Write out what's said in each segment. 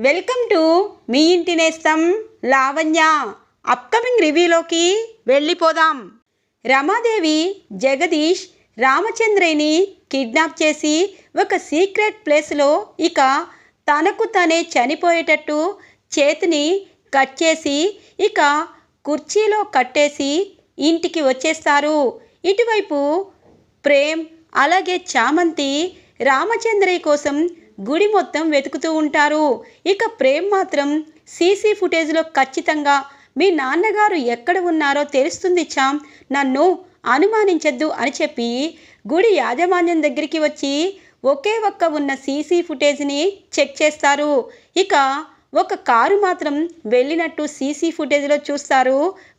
Welcome to me ఇంటి నేస్తం Lavanya. Upcoming రివ్యూలోకి వెళ్ళిపోదాం. రమాదేవి జగదీష్ రామచంద్రని కిడ్నాప్ చేసి ఒక సీక్రెట్ ప్లేస్లో ఇక తనకు తనే చనిపోయేటట్టు చేతిని కట్ చేసి ఇక కుర్చీలో కట్టేసి ఇంటికి వచ్చేస్తారు. ఇటువైపు ప్రేమ్ అలాగే చామంతి రామచంద్రయ్య కోసం గుడి మొత్తం వెతుకుతూ ఉంటారు. ఇక ప్రేమ్ మాత్రం సీసీ ఫుటేజ్లో ఖచ్చితంగా మీ నాన్నగారు ఎక్కడ ఉన్నారో తెలుస్తుంది చామ్. నన్ను అనుమానించద్దు అని చెప్పి గుడి యాజమాన్యం దగ్గరికి వచ్చి ఒకే ఒక్క ఉన్న సీసీ ఫుటేజ్ని చెక్ చేస్తారు. ఇక ఒక కారు మాత్రం వెళ్ళినట్టు సీసీ ఫుటేజ్లో చూస్తారు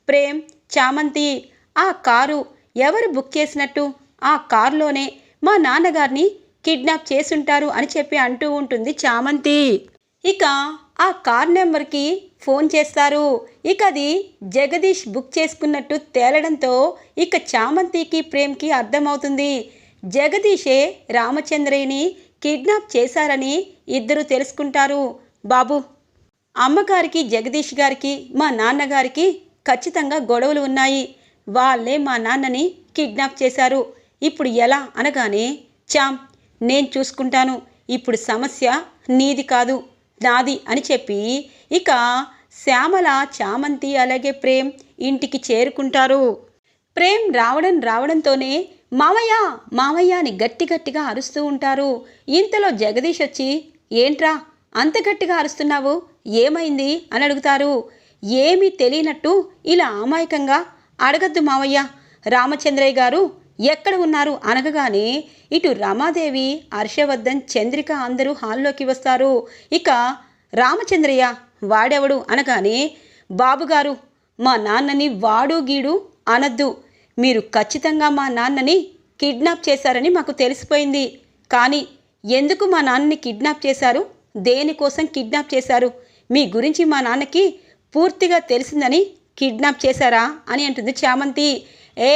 ప్రేమ్ చామంతి. ఆ కారు ఎవరు బుక్ చేసినట్టు? ఆ కారులోనే మా నాన్నగారిని కిడ్నాప్ చేసుంటారు అని చెప్పి అంటూ ఉంటుంది చామంతి. ఇక ఆ కార్ నెంబర్కి ఫోన్ చేస్తారు. ఇక అది జగదీష్ బుక్ చేసుకున్నట్టు తేలడంతో ఇక చామంతికి ప్రేమ్కి అర్థమవుతుంది. జగదీషే రామచంద్రయ్యని కిడ్నాప్ చేశారని ఇద్దరు తెలుసుకుంటారు. బాబు అమ్మగారికి జగదీష్ గారికి మా నాన్నగారికి ఖచ్చితంగా గొడవలు ఉన్నాయి. వాళ్ళే మా నాన్నని కిడ్నాప్ చేశారు. ఇప్పుడు ఎలా అనగానే చామ్ నేను చూసుకుంటాను. ఇప్పుడు సమస్య నీది కాదు నాది అని చెప్పి ఇక శ్యామల చామంతి అలాగే ప్రేమ్ ఇంటికి చేరుకుంటారు. ప్రేమ్ రావడం రావడంతోనే మావయ్య మావయ్య అని గట్టి గట్టిగా అరుస్తూ ఉంటారు. ఇంతలో జగదీష్ వచ్చి ఏంట్రా అంత గట్టిగా అరుస్తున్నావు? ఏమైంది? అని అడుగుతారు. ఏమీ తెలియనట్టు ఇలా అమాయకంగా అడగద్దు మావయ్య. రామచంద్రయ్య గారు ఎక్కడ ఉన్నారు అనగగానే ఇటు రమాదేవి హర్షవర్ధన్ చంద్రిక అందరూ హాల్లోకి వస్తారు. ఇక రామచంద్రయ్య వాడెవడు అనగానే బాబుగారు మా నాన్నని వాడు గీడు అనద్దు. మీరు ఖచ్చితంగా మా నాన్నని కిడ్నాప్ చేశారని మాకు తెలిసిపోయింది. కానీ ఎందుకు మా నాన్నని కిడ్నాప్ చేశారు? దేనికోసం కిడ్నాప్ చేశారు? మీ గురించి మా నాన్నకి పూర్తిగా తెలిసిందని కిడ్నాప్ చేశారా? అని అంటుంది చామంతి. ఏ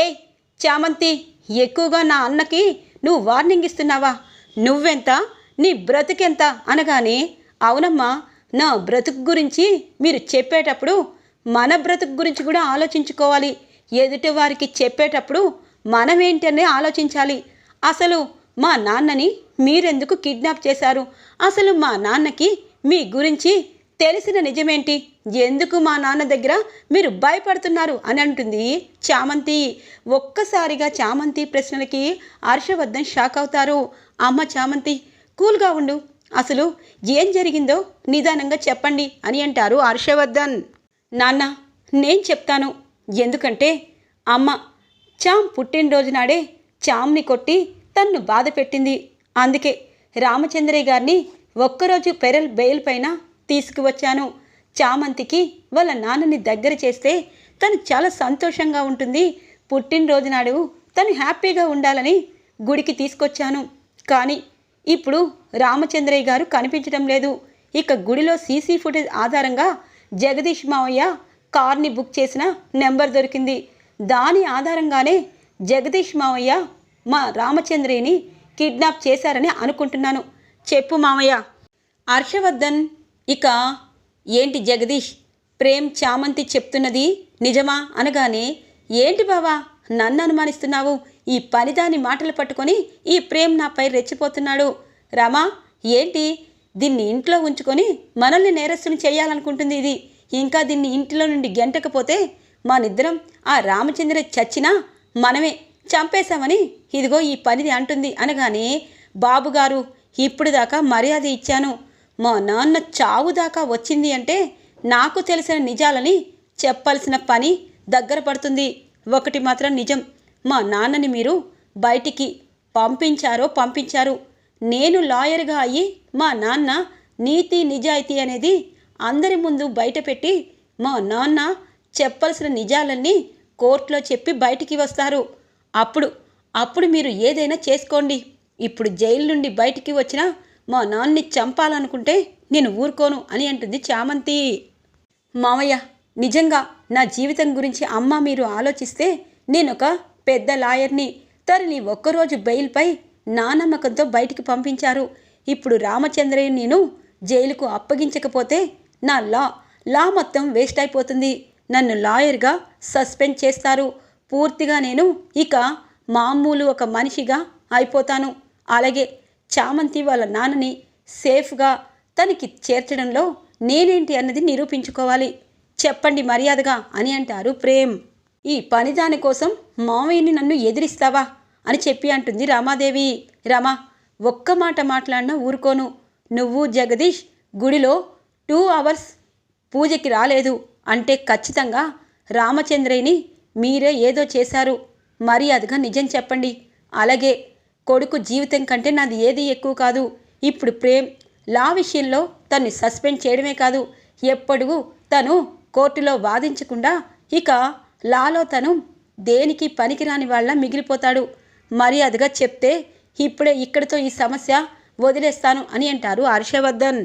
చామంతి ఎక్కువగా నా అన్నకి నువ్వు వార్నింగ్ ఇస్తున్నావా? నువ్వెంత? నీ బ్రతుకెంత? అనగానే అవునమ్మా నా బ్రతుకు గురించి మీరు చెప్పేటప్పుడు మన బ్రతుకు గురించి కూడా ఆలోచించుకోవాలి. ఎదుటి వారికి చెప్పేటప్పుడు మనమేంటనే ఆలోచించాలి. అసలు మా నాన్నని మీరెందుకు కిడ్నాప్ చేశారు? అసలు మా నాన్నకి మీ గురించి తెలిసిన నిజమేంటి? ఎందుకు మా నాన్న దగ్గర మీరు భయపడుతున్నారు అని అంటుంది చామంతి. ఒక్కసారిగా చామంతి ప్రశ్నలకి హర్షవర్ధన్ షాక్ అవుతారు. అమ్మ చామంతి కూల్గా ఉండు. అసలు ఏం జరిగిందో నిదానంగా చెప్పండి అని అంటారు హర్షవర్ధన్. నాన్న నేను చెప్తాను. ఎందుకంటే అమ్మ చామ్ పుట్టినరోజు నాడే చామ్ని కొట్టి తన్ను బాధ పెట్టింది అందుకే రామచంద్రయ్య గారిని ఒక్కరోజు పెరల్ బెయిల్ పైన తీసుకువచ్చాను. చామంతికి వాళ్ళ నాన్నని దగ్గర చేస్తే తను చాలా సంతోషంగా ఉంటుంది. పుట్టినరోజు నాడు తను హ్యాపీగా ఉండాలని గుడికి తీసుకొచ్చాను. కానీ ఇప్పుడు రామచంద్రయ్య గారు కనిపించడం లేదు. ఇక గుడిలో సీసీ ఫుటేజ్ ఆధారంగా జగదీష్ మావయ్య కార్ని బుక్ చేసిన నెంబర్ దొరికింది. దాని ఆధారంగానే జగదీష్ మావయ్య మా రామచంద్రయ్యని కిడ్నాప్ చేశారని అనుకుంటున్నాను. చెప్పు మావయ్య. హర్షవర్ధన్ ఇక ఏంటి జగదీష్? ప్రేమ్ చామంతి చెప్తున్నది నిజమా అనగానే ఏంటి బావా నన్ను అనుమానిస్తున్నావు? ఈ పనిదాని మాటలు పట్టుకొని ఈ ప్రేమ్ నాపై రెచ్చిపోతున్నాడు. రమా ఏంటి? దీన్ని ఇంట్లో ఉంచుకొని మనల్ని నేరస్తుని చేయాలనుకుంటుంది ఇది. ఇంకా దీన్ని ఇంటిలో నుండి గెంటకపోతే మనిద్దరం ఆ రామచంద్ర చచ్చినా మనమే చంపేశామని ఇదిగో ఈ పనిది అంటుంది అనగానే బాబుగారు ఇప్పుడు దాకా మర్యాద ఇచ్చాను. మా నాన్న చావు దాకా వచ్చింది అంటే నాకు తెలిసిన నిజాలని చెప్పాల్సిన పని దగ్గర పడుతుంది. ఒకటి మాత్రం నిజం. మా నాన్నని మీరు బయటికి పంపించారో పంపించారు. నేను లాయర్గా అయ్యి మా నాన్న నీతి నిజాయితీ అనేది అందరి ముందు బయటపెట్టి మా నాన్న చెప్పాల్సిన నిజాలన్నీ కోర్టులో చెప్పి బయటికి వస్తారు. అప్పుడు అప్పుడు మీరు ఏదైనా చేసుకోండి. ఇప్పుడు జైలు నుండి బయటికి వచ్చినా మా నాన్నని చంపాలనుకుంటే నేను ఊరుకోను అని అంటుంది చామంతి. మామయ్య నిజంగా నా జీవితం గురించి అమ్మ మీరు ఆలోచిస్తే నేనొక పెద్ద లాయర్ని. తనని ఒక్కరోజు బెయిల్పై నా నమ్మకంతో బయటికి పంపించారు. ఇప్పుడు రామచంద్రయ్య నేను జైలుకు అప్పగించకపోతే నా లా లా మొత్తం వేస్ట్ అయిపోతుంది. నన్ను లాయర్గా సస్పెండ్ చేస్తారు. పూర్తిగా నేను ఇక మామూలు ఒక మనిషిగా అయిపోతాను. అలాగే చామంతి వాళ్ళ నాన్నని సేఫ్గా తనకి చేర్చడంలో నేనేంటి అన్నది నిరూపించుకోవాలి. చెప్పండి మర్యాదగా అని అంటారు ప్రేమ్. ఈ పనిదాని కోసం మామయ్యని నన్ను ఎదిరిస్తావా? అని చెప్పి అంటుంది రామాదేవి. రమా ఒక్క మాట మాట్లాడినా ఊరుకోను. నువ్వు జగదీష్ గుడిలో టూ అవర్స్ పూజకి రాలేదు అంటే ఖచ్చితంగా రామచంద్రయ్యని మీరే ఏదో చేశారు. మర్యాదగా నిజం చెప్పండి. అలాగే కొడుకు జీవితం కంటే నాది ఏది ఎక్కువ కాదు. ఇప్పుడు ప్రేమ్ లా విషయంలో తన్ని సస్పెండ్ చేయడమే కాదు. ఎప్పటికూ తను కోర్టులో వాదించకుండా ఇక లాలో తను దేనికి పనికిరాని వాళ్ళ మిగిలిపోతాడు. మర్యాదగా చెప్తే ఇప్పుడే ఇక్కడితో ఈ సమస్య వదిలేస్తాను అని అంటారు హర్షవర్ధన్.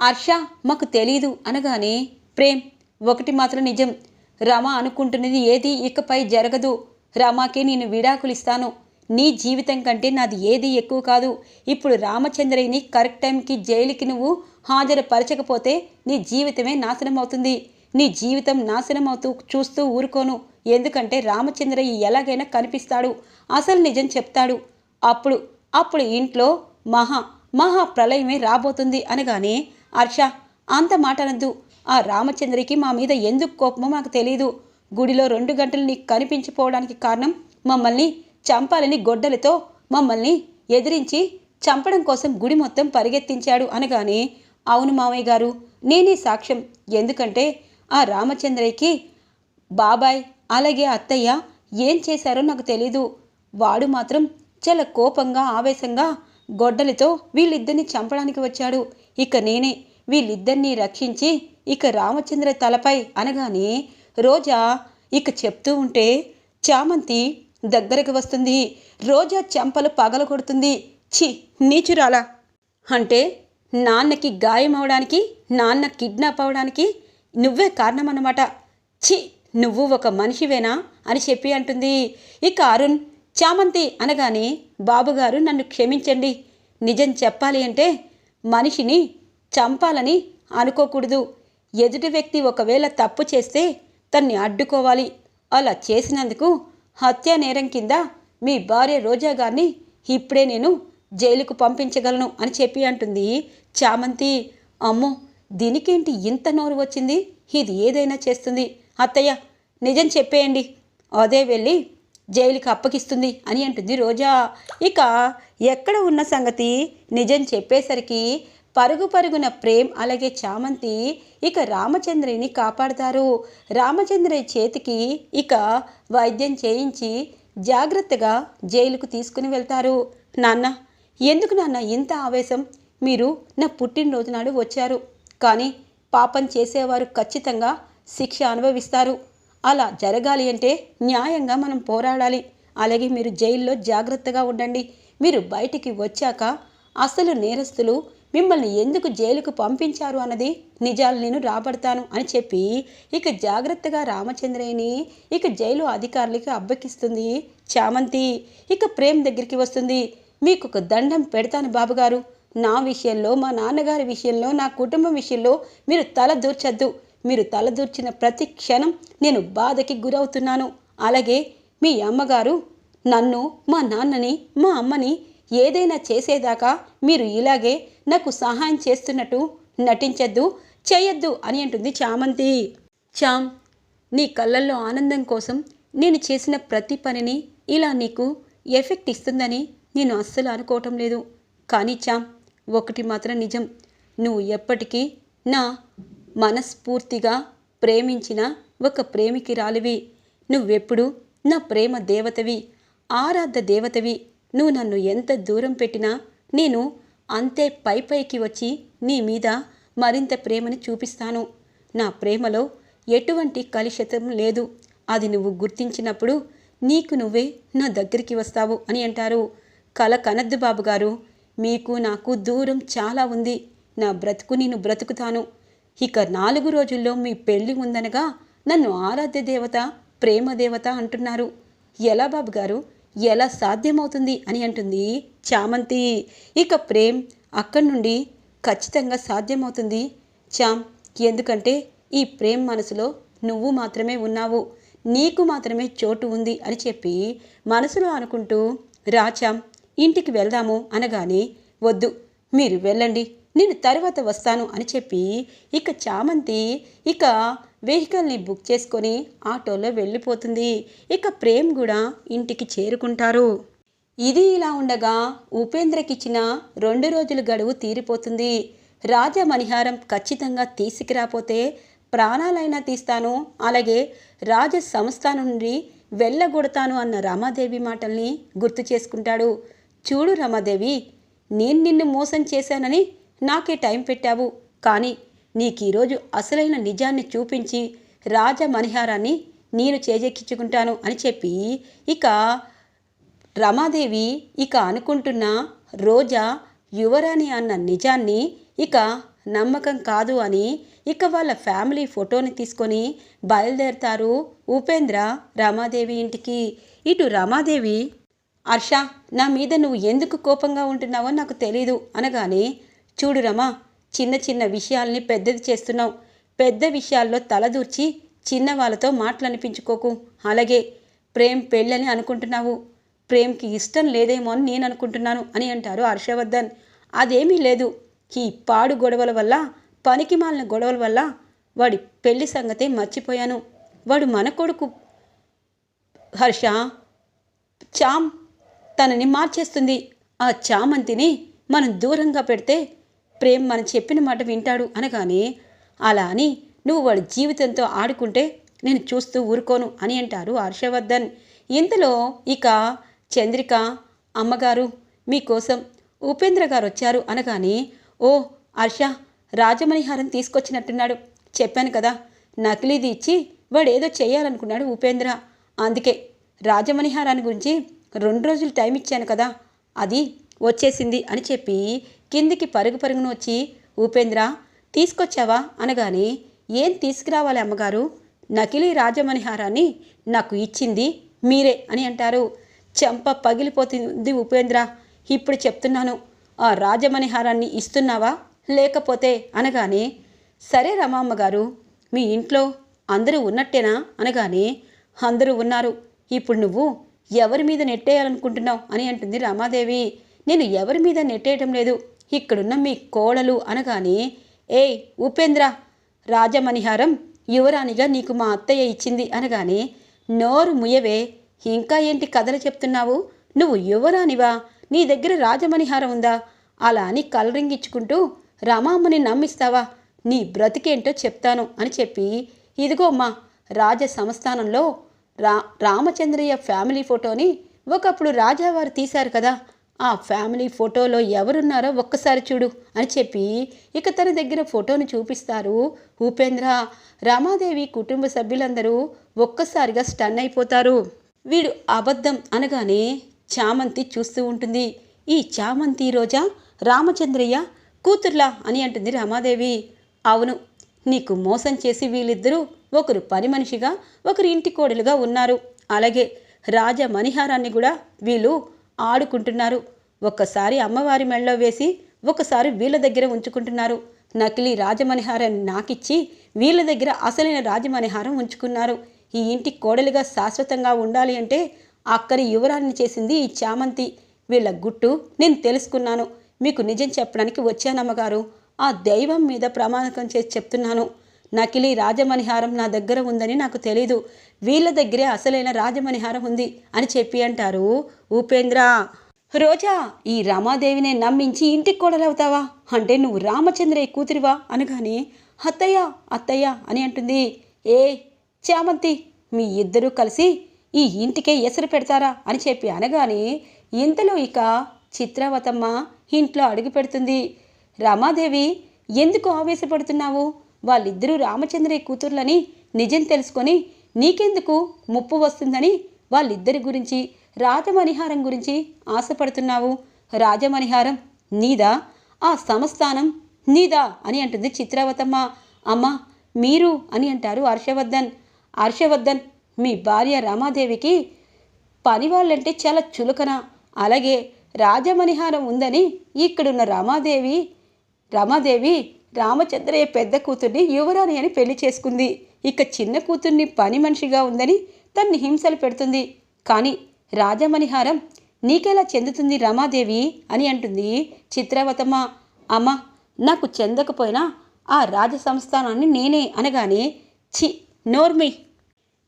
హర్ష మాకు తెలీదు అనగానే ప్రేమ్ ఒకటి మాత్రం నిజం. రమ అనుకుంటున్నది ఏది ఇకపై జరగదు. రమాకి నేను విడాకులు ఇస్తాను నీ జీవితం కంటే నాది ఏది ఎక్కువ కాదు. ఇప్పుడు రామచంద్రయ్యని కరెక్ట్ టైంకి జైలుకి నువ్వు హాజరుపరచకపోతే నీ జీవితమే నాశనం అవుతుంది నీ జీవితం నాశనం అవుతూ చూస్తూ ఊరుకోను. ఎందుకంటే రామచంద్రయ్య ఎలాగైనా కనిపిస్తాడు. అసలు నిజం చెప్తాడు. అప్పుడు అప్పుడు ఇంట్లో మహా మహా ప్రళయమే రాబోతుంది అనగానే హర్ష అంత మాట అనద్దు ఆ రామచంద్రకి మా మీద ఎందుకు కోపమో నాకు తెలియదు గుడిలో రెండు గంటలు నీకు కనిపించిపోవడానికి కారణం మమ్మల్ని చంపాలని గొడ్డలతో మమ్మల్ని ఎదిరించి చంపడం కోసం గుడి మొత్తం పరిగెత్తించాడు అనగానే అవును మామయ్య గారు నేనే సాక్ష్యం. ఎందుకంటే ఆ రామచంద్రయ్యకి బాబాయ్ అలాగే అత్తయ్య ఏం చేశారో నాకు తెలీదు. వాడు మాత్రం చాలా కోపంగా ఆవేశంగా గొడ్డలితో వీళ్ళిద్దరిని చంపడానికి వచ్చాడు. ఇక నేనే వీళ్ళిద్దరినీ రక్షించి ఇక రామచంద్ర తలపై అనగానే రోజా ఇక చెప్తూ ఉంటే చామంతి దగ్గరకు వస్తుంది. రోజా చెంపలు పగల కొడుతుంది ఛీ నీచురాలా! అంటే నాన్నకి గాయం అవడానికి నాన్న కిడ్నాప్ అవడానికి నువ్వే కారణమన్నమాట. ఛీ నువ్వు ఒక మనిషివేనా అని చెప్పి అంటుంది. ఇక అరుణ్ చామంతి అనగానే బాబుగారు నన్ను క్షమించండి. నిజం చెప్పాలి అంటే మనిషిని చంపాలని అనుకోకూడదు. ఎదుటి వ్యక్తి ఒకవేళ తప్పు చేస్తే తన్ని అడ్డుకోవాలి. అలా చేసినందుకు హత్యా నేరం కింద మీ భార్య రోజా గారిని ఇప్పుడే నేను జైలుకు పంపించగలను అని చెప్పి అంటుంది చామంతి. అమ్మో దీనికేంటి ఇంత నోరు వచ్చింది? ఇది ఏదైనా చేస్తుంది. అత్తయ్య నిజం చెప్పేయండి. అదే వెళ్ళి జైలుకి అప్పగిస్తుంది అని అంటుంది రోజా. ఇక ఎక్కడ ఉన్న సంగతి నిజం చెప్పేసరికి పరుగు పరుగున ప్రేమ్ అలాగే చామంతి ఇక రామచంద్రిని కాపాడతారు. రామచంద్రయ్య చేతికి ఇక వైద్యం చేయించి జాగ్రత్తగా జైలుకు తీసుకుని వెళ్తారు. నాన్న ఎందుకు నాన్న ఇంత ఆవేశం? మీరు నా పుట్టినరోజు నాడు వచ్చారు. కానీ పాపం చేసేవారు ఖచ్చితంగా శిక్ష అనుభవిస్తారు. అలా జరగాలి అంటే న్యాయంగా మనం పోరాడాలి. అలాగే మీరు జైల్లో జాగ్రత్తగా ఉండండి. మీరు బయటికి వచ్చాక అసలు నేరస్తులు మిమ్మల్ని ఎందుకు జైలుకు పంపించారు అన్నది నిజాలు నేను రాబడతాను అని చెప్పి ఇక జాగ్రత్తగా రామచంద్రయ్యని ఇక జైలు అధికారులకి అబ్బకిస్తుంది చామంతి. ఇక ప్రేమ్ దగ్గరికి వస్తుంది. మీకు ఒక దండం పెడతాను బాబుగారు. నా విషయంలో మా నాన్నగారి విషయంలో నా కుటుంబం విషయంలో మీరు తల దూర్చద్దు. మీరు తల దూర్చిన ప్రతి క్షణం నేను బాధకి గురవుతున్నాను. అలాగే మీ అమ్మగారు నన్ను మా నాన్నని మా అమ్మని ఏదైనా చేసేదాకా మీరు ఇలాగే నాకు సహాయం చేస్తున్నట్టు నటించద్దు చేయొద్దు అని అంటుంది చామంతి. చామ్ నీ కళ్ళల్లో ఆనందం కోసం నేను చేసిన ప్రతి పనిని ఇలా నీకు ఎఫెక్ట్ ఇస్తుందని నేను అస్సలు అనుకోవటం లేదు. కానీ చామ్ ఒకటి మాత్రం నిజం. నువ్వు ఎప్పటికీ నా మనస్ఫూర్తిగా ప్రేమించిన ఒక ప్రేమికి రాలివి. నువ్వెప్పుడు నా ప్రేమ దేవతవి ఆరాధ దేవతవి. నువ్వు నన్ను ఎంత దూరం పెట్టినా నేను అంతే పై పైకి వచ్చి నీ మీద మరింత ప్రేమని చూపిస్తాను. నా ప్రేమలో ఎటువంటి కలుషితం లేదు. అది నువ్వు గుర్తించినప్పుడు నీకు నువ్వే నా దగ్గరికి వస్తావు అని అంటారు. కల కనద్దు బాబు గారు మీకు నాకు దూరం చాలా ఉంది. నా బ్రతుకు నేను బ్రతుకుతాను. ఇక నాలుగు రోజుల్లో మీ పెళ్ళి ఉందనగా నన్ను ఆరాధ్య దేవత ప్రేమ దేవత అంటున్నారు. ఎలా బాబు గారు? ఎలా సాధ్యమవుతుంది అని అంటుంది చామంతి. ఇక ప్రేమ్ అక్కడి నుండి ఖచ్చితంగా సాధ్యమవుతుంది. చామ్ ఎందుకంటే ఈ ప్రేమ్ మనసులో నువ్వు మాత్రమే ఉన్నావు. నీకు మాత్రమే చోటు ఉంది అని చెప్పి మనసులో అనుకుంటూ రాచాం ఇంటికి వెళ్దాము అనగానే వద్దు మీరు వెళ్ళండి నేను తర్వాత వస్తాను అని చెప్పి ఇక చామంతి ఇక వెహికల్ని బుక్ చేసుకొని ఆటోలో వెళ్ళిపోతుంది. ఇక ప్రేమ్ కూడా ఇంటికి చేరుకుంటారు. ఇది ఇలా ఉండగా ఉపేంద్రకిచ్చిన రెండు రోజుల గడువు తీరిపోతుంది. రాజమణిహారం ఖచ్చితంగా తీసుకురాపోతే ప్రాణాలైనా తీస్తాను అలాగే రాజ సంస్థ నుండి వెళ్ళగొడతాను అన్న రమాదేవి మాటల్ని గుర్తు చేసుకుంటాడు. చూడు రమాదేవి నేను నిన్ను మోసం చేశానని నాకే టైం పెట్టావు కానీ నీకు ఈరోజు అసలైన నిజాన్ని చూపించి రాజ మణిహారాన్ని నేను చేజెక్కించుకుంటాను అని చెప్పి ఇక రమాదేవి ఇక అనుకుంటున్న రోజా యువరాణి అన్న నిజాన్ని ఇక నమ్మకం కాదు అని ఇక వాళ్ళ ఫ్యామిలీ ఫోటోని తీసుకొని బయలుదేరతారు ఉపేంద్ర రమాదేవి ఇంటికి. ఇటు రమాదేవి హర్ష నా మీద నువ్వు ఎందుకు కోపంగా ఉంటున్నావో నాకు తెలీదు అనగానే చూడు రమా చిన్న చిన్న విషయాల్ని పెద్దది చేస్తున్నావు. పెద్ద విషయాల్లో తలదూర్చి చిన్న వాళ్ళతో మాటలనిపించుకోకు. అలాగే ప్రేమ్ పెళ్ళని అనుకుంటున్నావు. ప్రేమ్కి ఇష్టం లేదేమో అని నేను అనుకుంటున్నాను అని అంటారు హర్షవర్ధన్. అదేమీ లేదు. ఈ పాడు గొడవల వల్ల పనికి మాలిన గొడవల వల్ల వాడి పెళ్ళి సంగతే మర్చిపోయాను. వాడు మన కొడుకు. హర్ష చామ్ తనని మార్చేస్తుంది. ఆ చామంతిని మనం దూరంగా పెడితే ప్రేమ్ మనం చెప్పిన మాట వింటాడు అనగానే అలా అని నువ్వు వాడి జీవితంతో ఆడుకుంటే నేను చూస్తూ ఊరుకోను అని అంటారు హర్షవర్ధన్. ఇంతలో ఇక చంద్రిక అమ్మగారు మీకోసం ఉపేంద్ర గారు వచ్చారు అనగానే ఓ హర్ష రాజమణిహారం తీసుకొచ్చినట్టున్నాడు. చెప్పాను కదా నకిలీది ఇచ్చి వాడు ఏదో చేయాలనుకున్నాడు ఉపేంద్ర. అందుకే రాజమణిహారాన్ని గురించి రెండు రోజులు టైం ఇచ్చాను కదా అది వచ్చేసింది అని చెప్పి కిందికి పరుగు పరుగున వచ్చి ఉపేంద్ర తీసుకొచ్చావా? అనగానే ఏం తీసుకురావాలి అమ్మగారు? నకిలీ రాజమణిహారాన్ని నాకు ఇచ్చింది మీరే అని అంటారు. చెంప పగిలిపోతుంది ఉపేంద్ర. ఇప్పుడు చెప్తున్నాను ఆ రాజమణిహారాన్ని ఇస్తున్నావా? లేకపోతే అనగానే సరే రమామ్మ గారు మీ ఇంట్లో అందరూ ఉన్నట్టేనా? అనగానే అందరూ ఉన్నారు. ఇప్పుడు నువ్వు ఎవరి మీద నెట్టేయాలనుకుంటున్నావు? అని అంటుంది రమాదేవి. నేను ఎవరి మీద నెట్టేయటం లేదు. ఇక్కడున్న మీ కోడలు అనగానే ఏయ్ ఉపేంద్ర! రాజమణిహారం యువరాణిగా నీకు మా అత్తయ్య ఇచ్చింది అనగానే నోరు ముయవే ఇంకా ఏంటి కథలు చెప్తున్నావు? నువ్వు యువరానివా నీ దగ్గర రాజమణిహారం ఉందా? అలా అని కలరింగిచ్చుకుంటూ రమామ్మని నమ్మిస్తావా? నీ బ్రతికేంటో చెప్తాను అని చెప్పి ఇదిగో అమ్మా! రాజ సంస్థానంలో రా రామచంద్రయ్య ఫ్యామిలీ ఫోటోని ఒకప్పుడు రాజావారు తీశారు కదా! ఆ ఫ్యామిలీ ఫోటోలో ఎవరున్నారో ఒక్కసారి చూడు అని చెప్పి ఇక తన దగ్గర ఫోటోని చూపిస్తారు. ఉపేంద్ర రామాదేవి కుటుంబ సభ్యులందరూ ఒక్కసారిగా స్టన్ అయిపోతారు. వీడు అబద్ధం అనగానే చామంతి చూస్తూ ఉంటుంది. ఈ చామంతి రోజా రామచంద్రయ్య కూతుర్లా అని అంటుంది రామాదేవి. అవును నీకు మోసం చేసి వీళ్ళిద్దరూ ఒకరు పని మనిషిగా ఒకరు ఇంటి కోడలుగా ఉన్నారు. అలాగే రాజ మణిహారాన్ని కూడా వీళ్ళు ఆడుకుంటున్నారు. ఒక్కసారి అమ్మవారి మెళ్ళలో వేసి ఒకసారి వీళ్ళ దగ్గర ఉంచుకుంటున్నారు. నకిలీ రాజమణిహారాన్ని నాకిచ్చి వీళ్ళ దగ్గర అసలైన రాజమణిహారం ఉంచుకున్నారు. ఈ ఇంటి కోడలిగా శాశ్వతంగా ఉండాలి అంటే అక్కడి యువరాన్ని చేసింది ఈ చామంతి. వీళ్ళ గుట్టు నేను తెలుసుకున్నాను. మీకు నిజం చెప్పడానికి వచ్చానమ్మగారు. ఆ దైవం మీద ప్రమాణకం చేసి చెప్తున్నాను. నకిలీ రాజమణిహారం నా దగ్గర ఉందని నాకు తెలీదు. వీళ్ళ దగ్గరే అసలైన రాజమణిహారం ఉంది అని చెప్పి అంటారు ఉపేంద్ర. రోజా ఈ రమాదేవినే నమ్మించి ఇంటికి కోడలవుతావా? అంటే నువ్వు రామచంద్రయ్య కూతురివా? అనగానే అత్తయ్య అత్తయ్య అని అంటుంది. ఏ చామంతి మీ ఇద్దరూ కలిసి ఈ ఇంటికే ఎసరు పెడతారా? అని చెప్పి అనగానే ఇంతలో ఇక చిత్రావతమ్మ ఇంట్లో అడుగు పెడుతుంది. రమాదేవి ఎందుకు ఆవేశపడుతున్నావు? వాళ్ళిద్దరూ రామచంద్రయ్య కూతుర్లని నిజం తెలుసుకొని నీకెందుకు ముప్పు వస్తుందని వాళ్ళిద్దరి గురించి రాజమణిహారం గురించి ఆశపడుతున్నావు. రాజమణిహారం నీదా? ఆ సంస్థానం నీదా? అని అంటుంది చిత్రావతమ్మ. అమ్మ మీరు అని అంటారు హర్షవర్ధన్. హర్షవర్ధన్ మీ భార్య రామాదేవికి పని వాళ్ళంటే చాలా చులకన. అలాగే రాజమణిహారం ఉందని ఇక్కడున్న రామాదేవి రమాదేవి రామచంద్రయ్య పెద్ద కూతుర్ని యువరాణి అని పెళ్ళి చేసుకుంది. ఇక చిన్న కూతుర్ని పని మనిషిగా ఉందని తన్ని హింసలు పెడుతుంది. కానీ రాజమణిహారం నీకెలా చెందుతుంది రమాదేవి అని అంటుంది చిత్రవతమ్మ. అమ్మ నాకు చెందకపోయినా ఆ రాజ సంస్థానాన్ని నేనే అనగానే చి నోర్మి!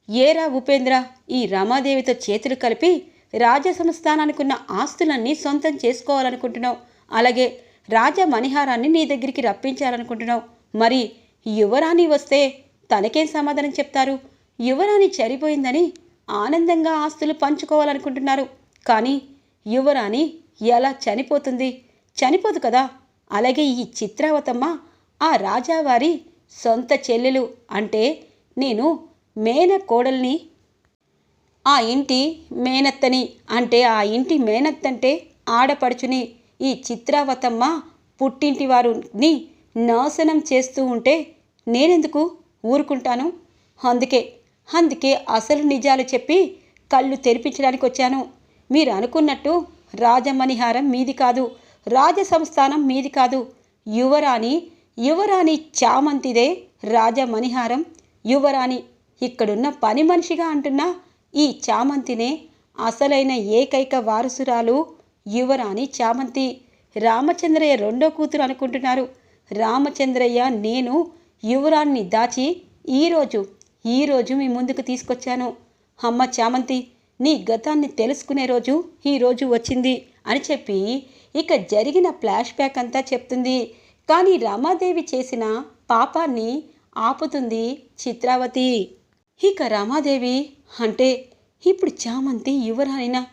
ఏరా ఉపేంద్ర? ఈ రమాదేవితో చేతులు కలిపి రాజ సంస్థానానికి ఉన్న ఆస్తులన్నీ సొంతం చేసుకోవాలనుకుంటున్నావు. అలాగే రాజ మణిహారాన్ని నీ దగ్గరికి రప్పించాలనుకుంటున్నావు. మరి యువరాణి వస్తే తనకేం సమాధానం చెప్తారు? యువరాణి చనిపోయిందని ఆనందంగా ఆస్తులు పంచుకోవాలనుకుంటున్నారు. కానీ యువరాణి ఎలా చనిపోతుంది? చనిపోదు కదా. అలాగే ఈ చిత్రావతమ్మ ఆ రాజావారి సొంత చెల్లెలు అంటే నేను మేన కోడల్ని ఆ ఇంటి మేనత్తని అంటే ఆ ఇంటి మేనత్తంటే ఆడపడుచుని ఈ చిత్రావతమ్మ పుట్టింటి వారిని నాశనం చేస్తూ ఉంటే నేనెందుకు ఊరుకుంటాను? అందుకే అందుకే అసలు నిజాలు చెప్పి కళ్ళు తెరిపించడానికి వచ్చాను. మీరు అనుకున్నట్టు రాజమణిహారం మీది కాదు రాజ సంస్థానం మీది కాదు. యువరాణి యువరాణి చామంతిదే రాజమణిహారం యువరాణి ఇక్కడున్న పని మనిషిగా అంటున్న ఈ చామంతినే అసలైన ఏకైక వారసురాలు యువరాణి చామంతి. రామచంద్రయ్య రెండో కూతురు అనుకుంటున్నారు. రామచంద్రయ్య నేను యువరాణిని దాచి ఈరోజు ఈరోజు మీ ముందుకు తీసుకొచ్చాను. అమ్మ చామంతి నీ గతాన్ని తెలుసుకునే రోజు ఈరోజు వచ్చింది అని చెప్పి ఇక జరిగిన ఫ్లాష్ బ్యాక్ అంతా చెప్తుంది. కానీ రమాదేవి చేసిన పాపాన్ని ఆపుతుంది చిత్రావతి. ఇక రమాదేవి అంటే ఇప్పుడు చామంతి యువరాణినా?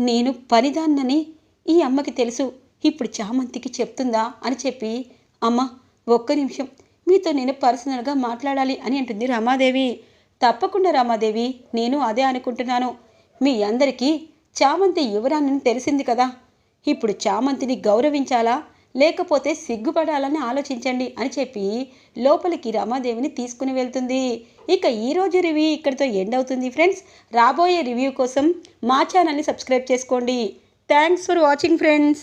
నేను పనిదాన్నని ఈ అమ్మకి తెలుసు. ఇప్పుడు చామంతికి చెప్తుందా అని చెప్పి అమ్మ ఒక్క నిమిషం. మీతో నేను పర్సనల్గా మాట్లాడాలి అని అంటుంది రమాదేవి. తప్పకుండా రమాదేవి నేను అదే అనుకుంటున్నాను. మీ అందరికీ చామంతి యువరాణిని తెలిసింది కదా. ఇప్పుడు చామంతిని గౌరవించాలా? లేకపోతే సిగ్గుపడాలని ఆలోచించండి అని చెప్పి లోపలికి రమాదేవిని తీసుకుని వెళ్తుంది. ఇక ఈరోజు రివ్యూ ఇక్కడితో ఎండ్ అవుతుంది ఫ్రెండ్స్. రాబోయే రివ్యూ కోసం మా ఛానల్ని సబ్స్క్రైబ్ చేసుకోండి. Thanks for watching friends.